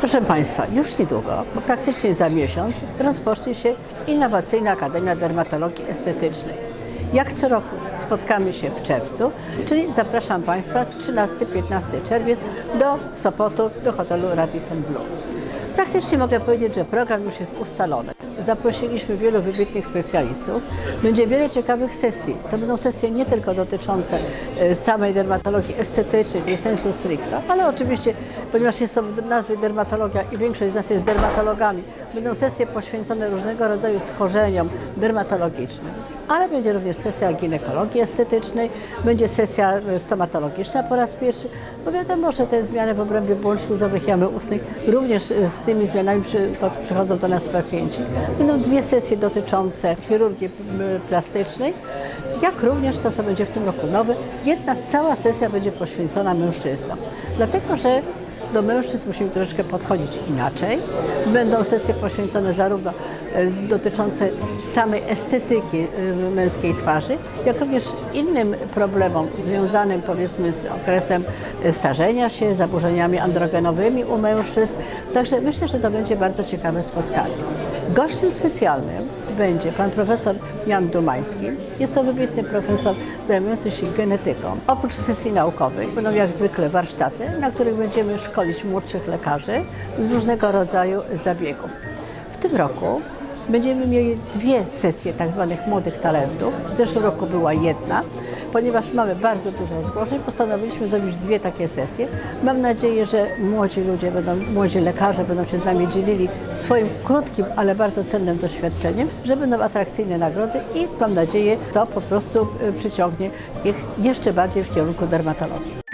Proszę Państwa, już niedługo, bo praktycznie za miesiąc, rozpocznie się Innowacyjna Akademia Dermatologii Estetycznej. Jak co roku spotkamy się w czerwcu, czyli zapraszam Państwa 13-15 czerwiec do Sopotu, do hotelu Radisson Blu. Praktycznie mogę powiedzieć, że program już jest ustalony. Zaprosiliśmy wielu wybitnych specjalistów. Będzie wiele ciekawych sesji. To będą sesje nie tylko dotyczące e, samej dermatologii estetycznej, tej sensu stricto, ale oczywiście, ponieważ jest to nazwy dermatologia i większość z nas jest dermatologami, będą sesje poświęcone różnego rodzaju schorzeniom dermatologicznym. Ale będzie również sesja ginekologii estetycznej, będzie sesja e, stomatologiczna po raz pierwszy, bo wiadomo, że te zmiany w obrębie błąd śluzowych jamy ustnej również e, z tymi zmianami przy, przychodzą do nas pacjenci. Będą dwie sesje dotyczące chirurgii plastycznej, jak również to, co będzie w tym roku nowe. Jedna cała sesja będzie poświęcona mężczyznom, dlatego że do mężczyzn musimy troszeczkę podchodzić inaczej. Będą sesje poświęcone zarówno e, dotyczące samej estetyki e, męskiej twarzy, jak również innym problemom związanym powiedzmy z okresem e, starzenia się, zaburzeniami androgenowymi u mężczyzn. Także myślę, że to będzie bardzo ciekawe spotkanie. Gościem specjalnym będzie pan profesor Jan Dumański. Jest to wybitny profesor zajmujący się genetyką. Oprócz sesji naukowej będą jak zwykle warsztaty, na których będziemy szkolić młodszych lekarzy z różnego rodzaju zabiegów. W tym roku będziemy mieli dwie sesje tak zwanych młodych talentów. W zeszłym roku była jedna. Ponieważ mamy bardzo dużo zgłoszeń, postanowiliśmy zrobić dwie takie sesje. Mam nadzieję, że młodzi ludzie, będą, młodzi lekarze będą się z nami dzielili swoim krótkim, ale bardzo cennym doświadczeniem, że będą atrakcyjne nagrody i mam nadzieję, to po prostu y, przyciągnie ich jeszcze bardziej w kierunku dermatologii.